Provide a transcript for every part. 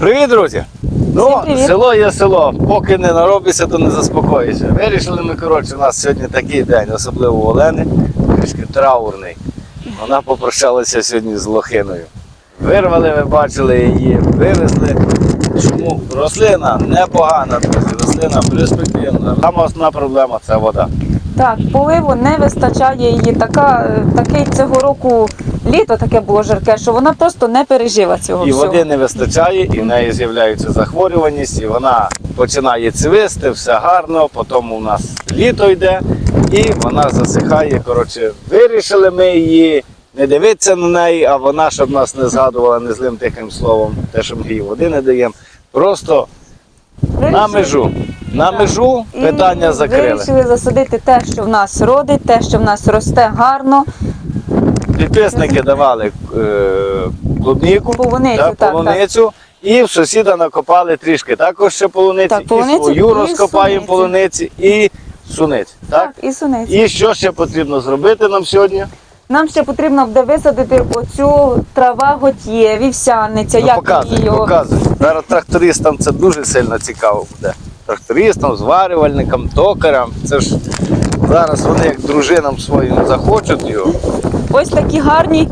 Привіт, друзі! Ну, привіт. село є село, поки не наробиться, то не заспокоїшся. Вирішили ми, коротше, у нас сьогодні такий день, особливо у Олени, трішки траурний. Вона попрощалася сьогодні з лохиною. Вирвали, ви бачили її, вивезли. Чому? Рослина непогана, друзі, рослина перспективна. Сама основна проблема це вода. Так, поливу не вистачає її. Така, такий цього року літо таке було жарке, що вона просто не пережила цього І всього. води не вистачає, і в неї з'являється захворюваність, і вона починає цвісти, все гарно, потім у нас літо йде, і вона засихає. Коротше, вирішили ми її не дивитися на неї, а вона, щоб нас не згадувала не злим тихим словом, те, що ми їй води не даємо. Просто на межу. На Так. межу І питання закрили. Вирішили засадити те, що в нас родить, те, що в нас росте гарно. Підписники давали е, клубніку, Полуницю, так, так. полуницю. І в сусіда накопали трішки також ще полуниці, Так, і полуницю, свою і розкопаємо суниці. полуниці, і суниць. Так? і сунець. І що ще потрібно зробити нам сьогодні? Нам ще потрібно буде висадити оцю трава готє, вівсяниця, Ну, як показуй, її показуй. Зараз трактористам це дуже сильно цікаво буде. Трактористам, зварювальникам, токарям. Це ж зараз вони як дружинам своїм захочуть його. Ось такі гарні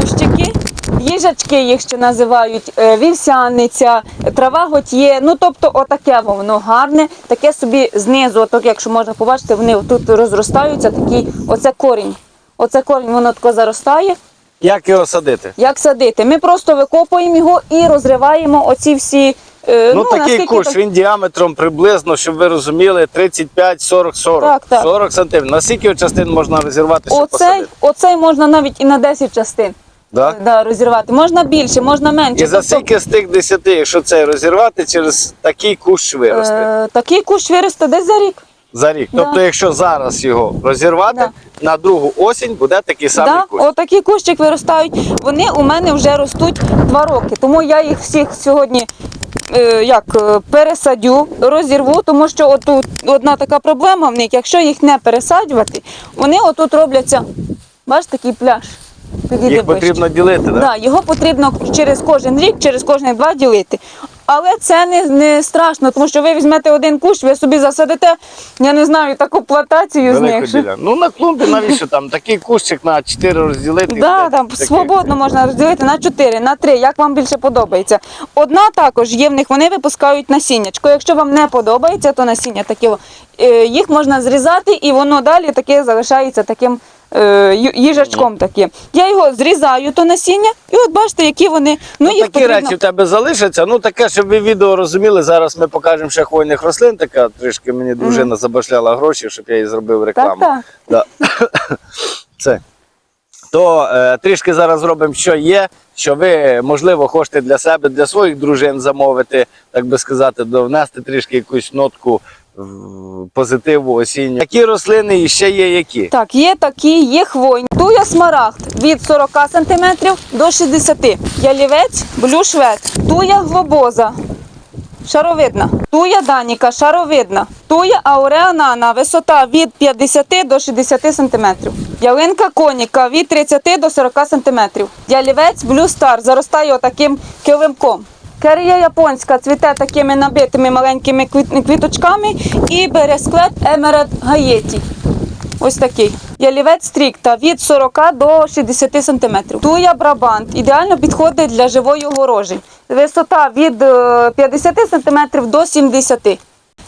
кущики. Їжачки їх ще називають, е, вівсяниця, трава готє. Ну тобто, отаке воно гарне, таке собі знизу, отак, якщо можна побачити, вони тут розростаються. Такий, оце корінь. Оце корінь, воно тако заростає. Як його садити? Як садити? Ми просто викопуємо його і розриваємо оці всі. е, Ну, такий наскільки кущ, так- він діаметром приблизно, щоб ви розуміли, 35, 40, 40. Так, так. 40 сантиметрів. На скільки частин можна розірвати, щоб Оцей, посадити? оцей можна навіть і на 10 частин Да? да, розірвати. Можна більше, можна менше. І за Тобто, скільки з тих 10, якщо цей розірвати, через такий кущ виросте е, такий кущ виросте десь за рік. За рік. да. Тобто, якщо зараз його розірвати, Да. на другу осінь буде такий самий Да, кущ. отакі кущик виростають. Вони у мене вже ростуть два роки. Тому я їх всіх сьогодні е, як, е, пересадю, розірву, тому що отут одна така проблема в них, якщо їх не пересаджувати, вони отут робляться, бачите, такий пляж. Їх ближче. потрібно ділити, так? Да, його потрібно через кожен рік, через кожні два ділити. Але це не, не страшно, тому що ви візьмете один кущ, ви собі засадите, я не знаю, таку плантацію з них. що- Ну на клумбі навіщо там такий кущик на 4 розділити? Да, там такий. свободно можна розділити на 4, на 3, як вам більше подобається. Одна також є в них, вони випускають насіннячко. Якщо вам не подобається, то насіння таке, е, їх можна зрізати і воно далі таке залишається таким їжачком таким. Я його зрізаю, то насіння, і от бачите, які вони. Ну, Ну, їх такі потрібно... речі в тебе залишаться. Ну таке, щоб ви відео розуміли. Зараз ми покажемо ще хвойних рослин. Така трішки мені дружина забашляла гроші, щоб я їй зробив рекламу. Так, так. Да. Це. То е, трішки зараз зробимо, що є, що ви, можливо, хочете для себе, для своїх дружин замовити, так би сказати, довнести трішки якусь нотку позитиву осінню. Які рослини і ще є які? Так, є такі, є хвойні. Туя смарагд від 40 см до 60 Ялівець, блюшвет, туя глобоза шаровидна. Туя Даніка, шаровидна. Туя Ауреанана, висота від 50 до 60 см. Ялинка коніка від 30 до 40 см. Ялівець Star заростає отаким килимком. Керія японська цвіте такими набитими маленькими квіт- квіточками і бересклет Емерет Гаєті. Ось такий. Ялівець стрікта від 40 до 60 см. Туя Брабант ідеально підходить для живої огорожі. Висота від е, 50 см до 70 см.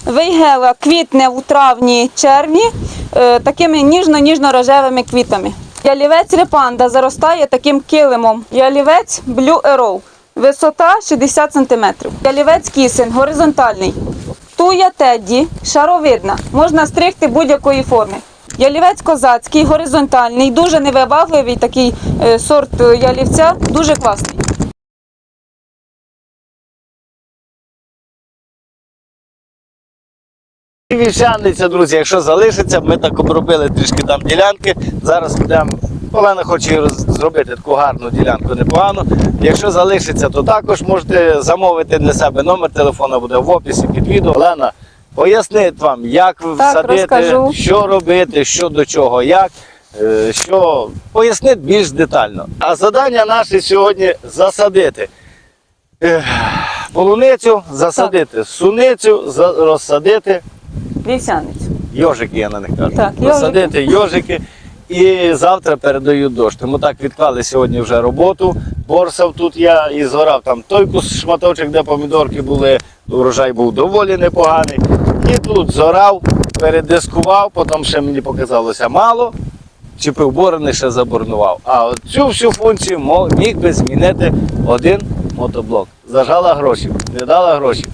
Вейгела квітне у травні червні е, такими ніжно-ніжно-рожевими квітами. Ялівець репанда заростає таким килимом. Ялівець Blue Arrow. Висота 60 см. Ялівець кісень горизонтальний. Туя Тедді шаровидна. Можна стригти будь-якої форми. Ялівець козацький, горизонтальний, дуже невибагливий такий е, сорт е, ялівця, дуже класний. І вівсяниця, друзі, якщо залишиться, ми так обробили трішки там ділянки. Зараз будемо. Олена хоче зробити таку гарну ділянку непогану. Якщо залишиться, то також можете замовити для себе номер телефона буде в описі під відео. Олена пояснить вам, як всадити, розкажу. що робити, що до чого, як. е, Що пояснить більш детально. А завдання наше сьогодні засадити полуницю, засадити суницю, розсадити Вівсяницю. Йожики, я на них кажу. Так, Посадити йожики. І завтра передаю дощ. Тому так відклали сьогодні вже роботу. Борсав тут я і згорав там той кус шматочок, де помідорки були, урожай був доволі непоганий. І тут зорав, передискував, потім ще мені показалося мало. Чіпив борони, ще заборнував. А от цю всю функцію міг би змінити один мотоблок. Зажала гроші, не дала гроші.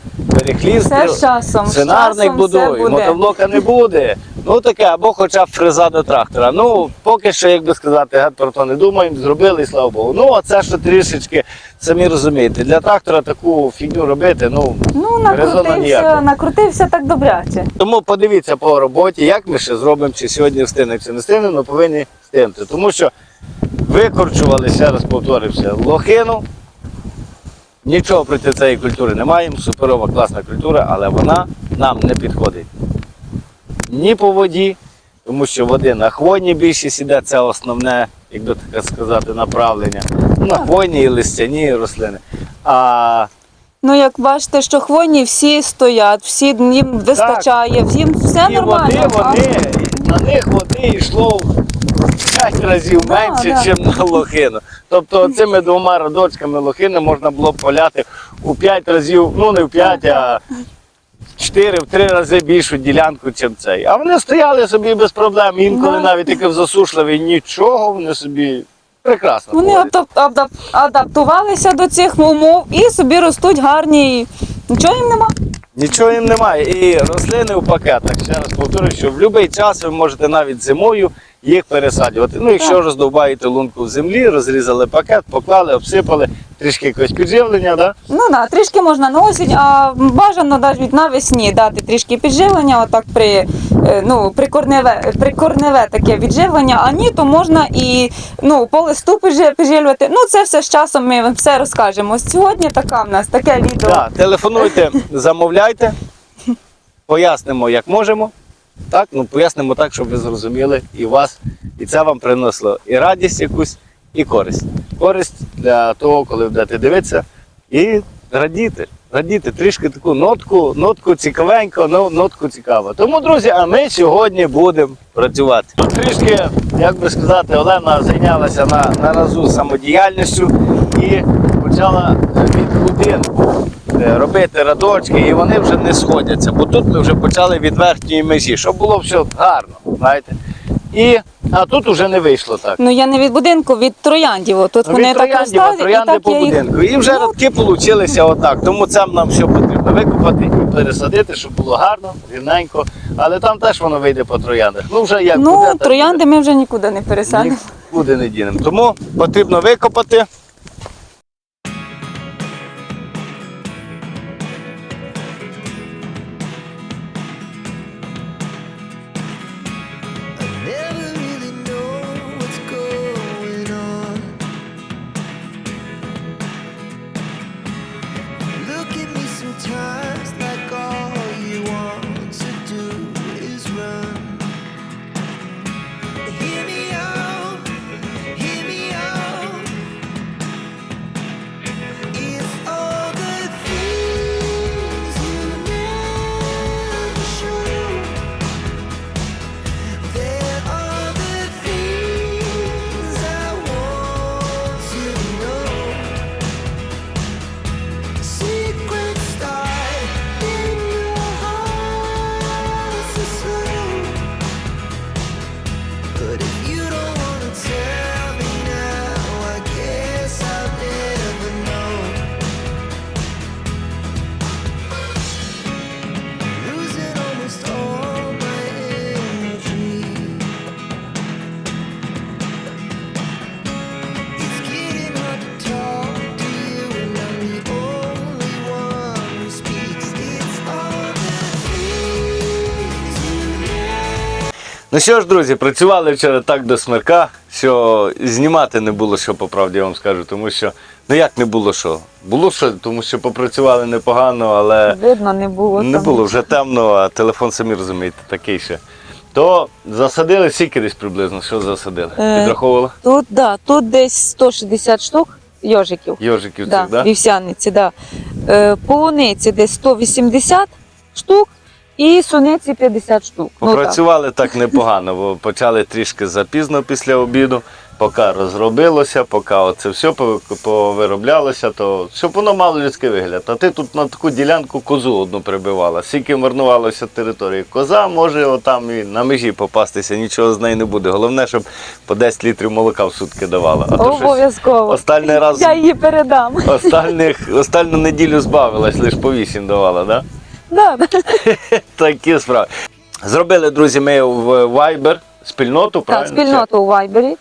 З Сценарник будує, мотоблока не буде. Ну таке, або хоча б фреза до трактора. Ну, поки що, як би сказати, геть про то не думаємо, зробили і слава Богу. Ну, а це що трішечки, самі розумієте, для трактора таку фігню робити, ну, Ну, резона накрутився, ніякого. накрутився так добряче. Тому подивіться по роботі, як ми ще зробимо, чи сьогодні встигнемо, чи не встигнемо, але повинні встигнути. Тому що викорчували, ще раз повторився, лохину. Нічого проти цієї культури не маємо, суперова класна культура, але вона нам не підходить. Ні по воді, тому що води на хвойні більшість іде, це основне, як би так сказати, направлення. На хвойні і листяні рослини. А Ну, як бачите, що хвойні всі стоять, всі їм вистачає, всім все і нормально. води, а- води, на них води йшло в 5 разів Да, менше, да. ніж на лохину. Тобто цими двома радочками лохини можна було б поляти у 5 разів, ну не в 5, а 4 в три рази більшу ділянку, ніж цей. А вони стояли собі без проблем, інколи навіть як в засушливий, нічого, вони собі прекрасно. Вони адап- адаптувалися до цих умов і собі ростуть гарні. і Нічого їм нема. Нічого їм немає. І рослини в пакетах. Ще раз повторюю, що в будь-який час ви можете навіть зимою їх пересаджувати. Ну, якщо роздовбаєте лунку в землі, розрізали пакет, поклали, обсипали, трішки якогось підживлення, да? Ну да, трішки можна на осінь, а бажано навіть навесні дати трішки підживлення, отак при, е, ну, прикорневе, прикорневе таке відживлення, а ні, то можна і ну, по листу підживлювати. Ну, це все з часом ми вам все розкажемо. Сьогодні така в нас таке відео. Да, телефонуйте, замовляйте, пояснимо, як можемо. Так, ну пояснимо так, щоб ви зрозуміли і вас, і це вам принесло і радість якусь, і користь. Користь для того, коли будете дивитися, і радіти. Радіти трішки таку нотку, нотку цікавенько, но- нотку цікаво. Тому, друзі, а ми сьогодні будемо працювати. Тут трішки, як би сказати, Олена зайнялася на, на разу самодіяльністю і почала від е, робити радочки, і вони вже не сходяться. Бо тут ми вже почали від верхньої межі, щоб було все гарно, знаєте. І, а тут вже не вийшло так. Ну я не від будинку, від трояндів. Тут Ну, вони від так а троянди і так по я їх... будинку. І вже Ну, радки получилися отак. Тому це нам все потрібно викопати і пересадити, щоб було гарно, рівненько. Але там теж воно вийде по трояндах. Ну вже як буде, Ну, так троянди ми вже нікуди не пересадимо. Нікуди не дінемо. Тому потрібно викопати. Ну що ж, друзі, працювали вчора так до смерка, що знімати не було що, по правді я вам скажу, тому що, ну як не було що? Було що, тому що попрацювали непогано, але Видно, не було. не там. було вже темно, а телефон, самі розумієте, такий ще. То засадили скільки десь приблизно, що засадили? Е, Підраховували? Тут, да, тут десь 160 штук йожиків. Йожиків Да, цих, да? вівсяниці, да. Е, полуниці десь 180 штук і суниці 50 штук. Ну, так. Так непогано, бо почали трішки запізно після обіду, поки розробилося, поки оце все повироблялося, то щоб воно мало людський вигляд. А ти тут на таку ділянку козу одну прибивала. Скільки марнувалося території. Коза може отам і на межі попастися, нічого з неї не буде. Головне, щоб по 10 літрів молока в сутки давала. А Обов'язково. Останній раз Я її передам. остальних, останню неділю збавилась, лише по 8 давала, так? Да? Да. Такі справи. Зробили, друзі, ми в Viber спільноту, Так, правильно? спільноту у Вайбері.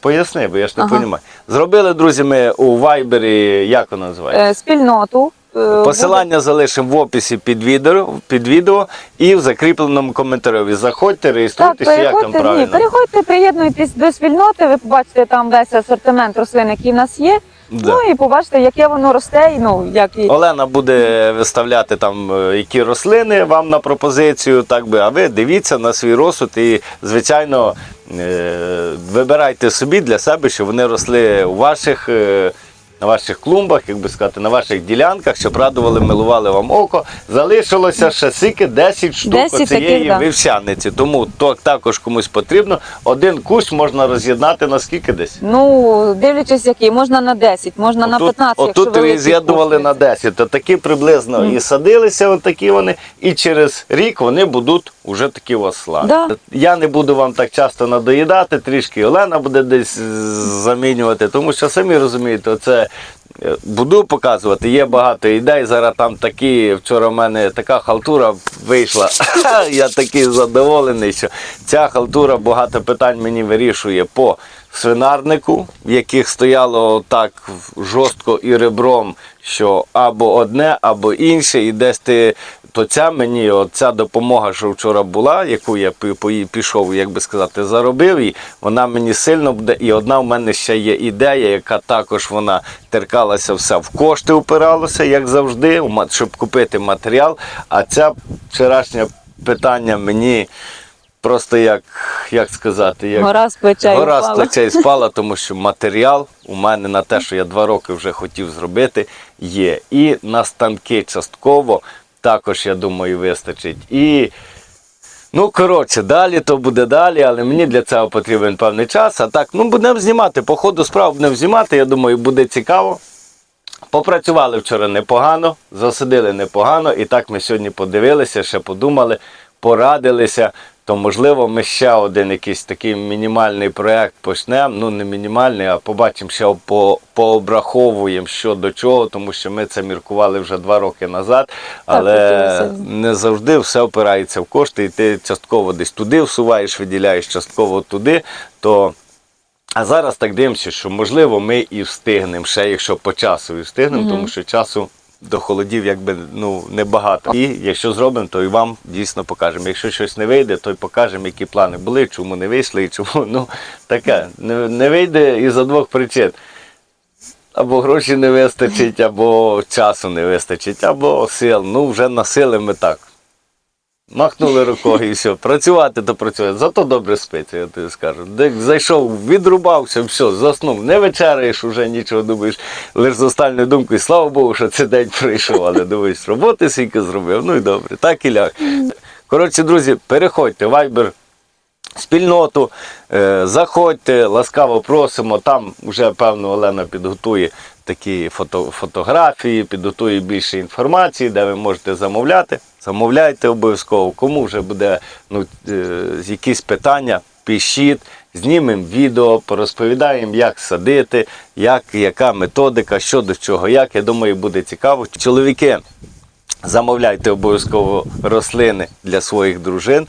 Поясни, бо я ж не Ага. розумію. Зробили, друзі, ми у Viber, як воно називається? Е, спільноту. Е, Посилання залишимо в описі під відео, під відео і в закріпленому коментарі. Заходьте, Так, реєструйтеся, як там переходьте, ні, правильно. переходьте, приєднуйтесь до спільноти, ви побачите там весь асортимент рослин, який в нас є. Да. Ну і побачите, яке воно росте, і ну як і Олена буде виставляти там е, які рослини вам на пропозицію, так би, а ви дивіться на свій розсуд і, звичайно, е, вибирайте собі для себе, щоб вони росли у ваших. е, На ваших клумбах, як би сказати, на ваших ділянках, щоб радували, милували вам око. Залишилося ще скільки 10 штук 10 оцієї таких, да. вівсяниці. Тому то також комусь потрібно. Один кущ можна роз'єднати на скільки десь? ну дивлячись, який можна на 10, можна на 15, якщо Отут великий з'єднували кущ. на 10, то такі приблизно і садилися, от такі вони, і через рік вони будуть уже такі осла. Да. Я не буду вам так часто надоїдати, трішки Олена буде десь замінювати, тому що самі розумієте, оце. Буду показувати, є багато ідей. Зараз там такі. Вчора в мене така халтура вийшла. Я такий задоволений, що ця халтура багато питань мені вирішує по свинарнику, в яких стояло так жорстко і ребром, що або одне, або інше, і десь ти. То ця мені, от ця допомога, що вчора була, яку я пі- пішов, як би сказати, заробив, і вона мені сильно буде. І одна в мене ще є ідея, яка також вона теркалася все в кошти, упиралося, як завжди, щоб купити матеріал. А ця вчорашнє питання мені просто як, як сказати, як Гора з плечей Гора з плечей спала, тому що матеріал у мене на те, що я два роки вже хотів зробити, є. І на станки частково також, я думаю, вистачить. І Ну, коротше, далі то буде далі, але мені для цього потрібен певний час. А так, ну будемо знімати. По ходу справ будемо знімати. Я думаю, буде цікаво. Попрацювали вчора непогано, засадили непогано, і так ми сьогодні подивилися, ще подумали, порадилися. То, можливо, ми ще один якийсь такий мінімальний проєкт почнемо. Ну, не мінімальний, а побачимо, ще по, пообраховуємо що до чого, тому що ми це міркували вже два роки назад. Але не завжди все опирається в кошти, і ти частково десь туди всуваєш, виділяєш, частково туди. То а зараз так дивимося, що можливо ми і встигнемо, ще якщо по часу і встигнемо, тому що часу до холодів якби ну небагато. І якщо зробимо, то і вам дійсно покажемо. Якщо щось не вийде, то й покажемо, які плани були, чому не вийшли і чому ну таке не, не вийде із-за двох причин. Або гроші не вистачить, або часу не вистачить, або сил. Ну, вже насили ми так. Махнули рукою і все. Працювати то працює. Зато добре спиться, я тобі скажу. Де зайшов, відрубався, все, заснув. Не вечеряєш уже нічого, думаєш, лише з останньою думкою, слава Богу, що цей день пройшов, але думаєш, роботи скільки зробив. Ну і добре, так і ляг. Коротше, друзі, переходьте, Viber спільноту, е, заходьте, ласкаво просимо. Там вже, певно, Олена підготує такі фото, фотографії, підготує більше інформації, де ви можете замовляти. Замовляйте обов'язково. Кому вже буде ну, е, якісь питання, пишіть, знімемо відео, порозповідаємо, як садити, як, яка методика, що до чого, як. Я думаю, буде цікаво. Чоловіки, Замовляйте обов'язково рослини для своїх дружин.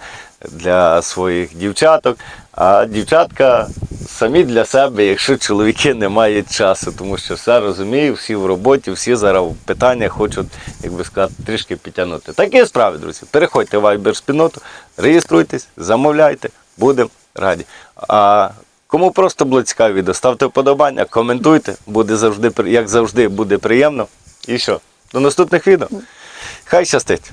для своїх дівчаток, а дівчатка самі для себе, якщо чоловіки не мають часу, тому що все розумію, всі в роботі, всі зараз в питаннях хочуть, як би сказати, трішки підтягнути. Такі справи, друзі. Переходьте в Viber спільноту, реєструйтесь, замовляйте, будемо раді. А кому просто було цікаве відео, ставте вподобання, коментуйте, буде завжди, як завжди, буде приємно. І що? До наступних відео. Хай щастить!